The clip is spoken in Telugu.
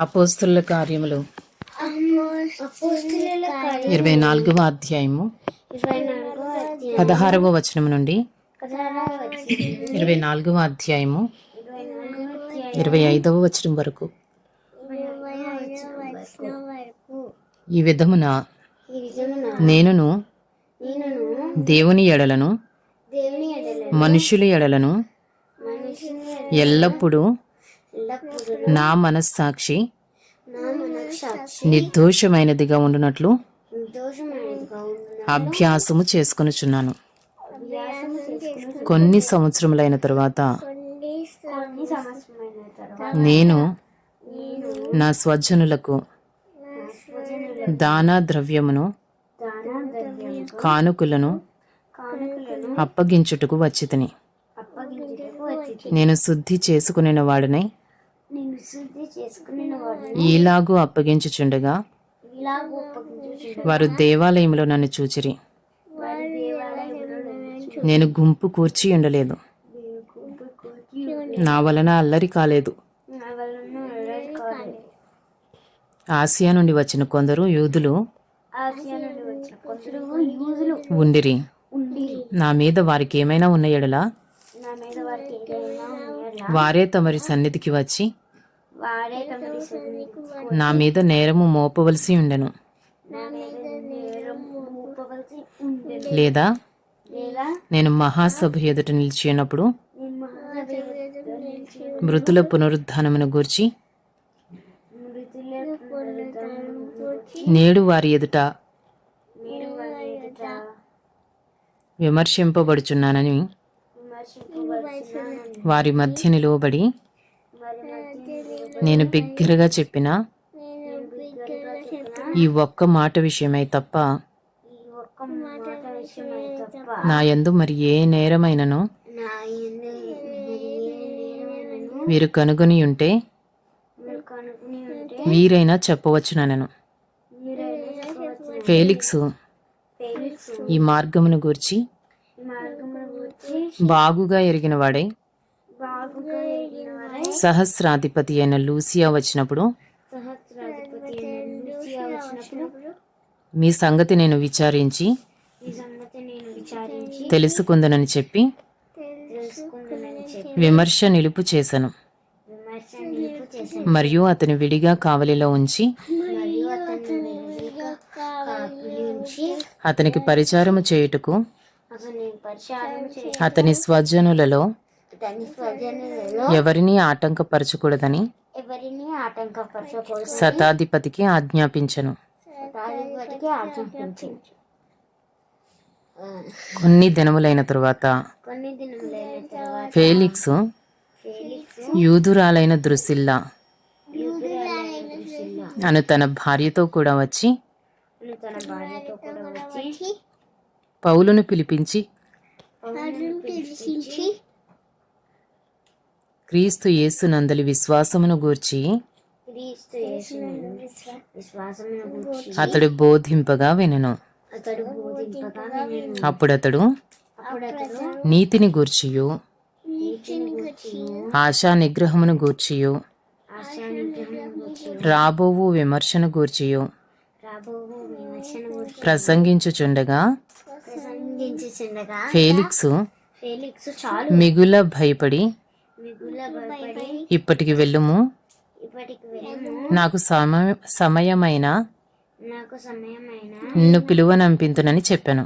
అపోస్తుల కార్యములు. ఇరవై నాలుగవ అధ్యాయము. పదహారవ వచనం నుండి ఇరవై నాలుగవ అధ్యాయము. ఇరవై ఐదవ వచనం వరకు. ఈ విధమున నేనును దేవుని ఎడలను మనుషుల ఎడలను ఎల్లప్పుడూ నా మనస్సాక్షి నిర్దోషమైనదిగా ఉండునట్లు అభ్యాసము చేసుకొనుచున్నాను. కొన్ని సంవత్సరములైన తరువాత నేను నేను నా స్వజనులకు దానా ద్రవ్యమును కానుకలను కానుకలను అప్పగించుటకు వచ్చితిని. వచ్చి నేను శుద్ధి చేసుకునిన వాడినై. నేను శుద్ధి చేసుకుని వాడు. ఈలాగు అప్పగించుచుండగా వారు దేవాలయంలో నన్ను చూచిరి. నేను గుంపు కూర్చి ఉండలేదు. నా వలన అల్లరి కాలేదు. ఆసియా నుండి వచ్చిన కొందరు యూదులు ఉండిరి. ఉండి నా మీద వారికి ఏమైనా ఉన్న ఎడల? వారే తమరి సన్నిధికి వచ్చి నా మీద నేరము మోపవలసి ఉండెను. నా మీద నేరం మోపవలసి ఉండేది లేదా? నేను మహాసభ ఎదుట నిలిచినప్పుడు మృతుల పునరుద్ధానమును గూర్చి నేడు వారి ఎదుట విమర్శింపబడుచున్నానని వారి మధ్య నిలువబడి నేను బిగ్గరగా చెప్పిన ఈ ఒక్క మాట విషయమై తప్ప నా ఎందు మరి ఏ నేరమైనను? మీరు కనుగొని ఉంటే వీరైనా చెప్పవచ్చునను ఫేలిక్స్ ఈ మార్గమును గూర్చి బాగుగా ఎరిగిన వాడే సహస్రాధిపతి అయిన లూసియా వచ్చినప్పుడు? మీ సంగతి నేను విచారించి తెలుసుకుందనని చెప్పి తెలుసుకుందానని చెప్పి విమర్శ నిలుపు చేశాను మరియు అతని విడిగా కావలిలో ఉంచి అతనికి పరిచారము చేయుటకు అతని స్వజనులలో ఎవరినీ ఆటంకపరచకూడదని శతాధిపతికి ఆజ్ఞాపించను. కొన్ని దినములైన తరువాత ఫేలిక్స్ యూదురాలైన దృసిల్లా దృశ్యంలో అను తన భార్యతో కూడా వచ్చి పౌలును పిలిపించి క్రీస్తు యేసునందలి విశ్వాసమును గూర్చి అతడు బోధింపగా వినెను. అప్పుడతడు నీతిని గూర్చియు. ఆశా నిగ్రహమును గూర్చియు. రాబోవు విమర్శను గూర్చియు. ప్రసంగించుచుండగా ఫేలిక్స్ మిగుల భయపడి ఇప్పటికి వెళ్ళుము. నాకు సమయ సమయమైన నిన్ను పిలువనంపింతునని చెప్పాను. నిన్ను పిలువనంపించునని చెప్పాను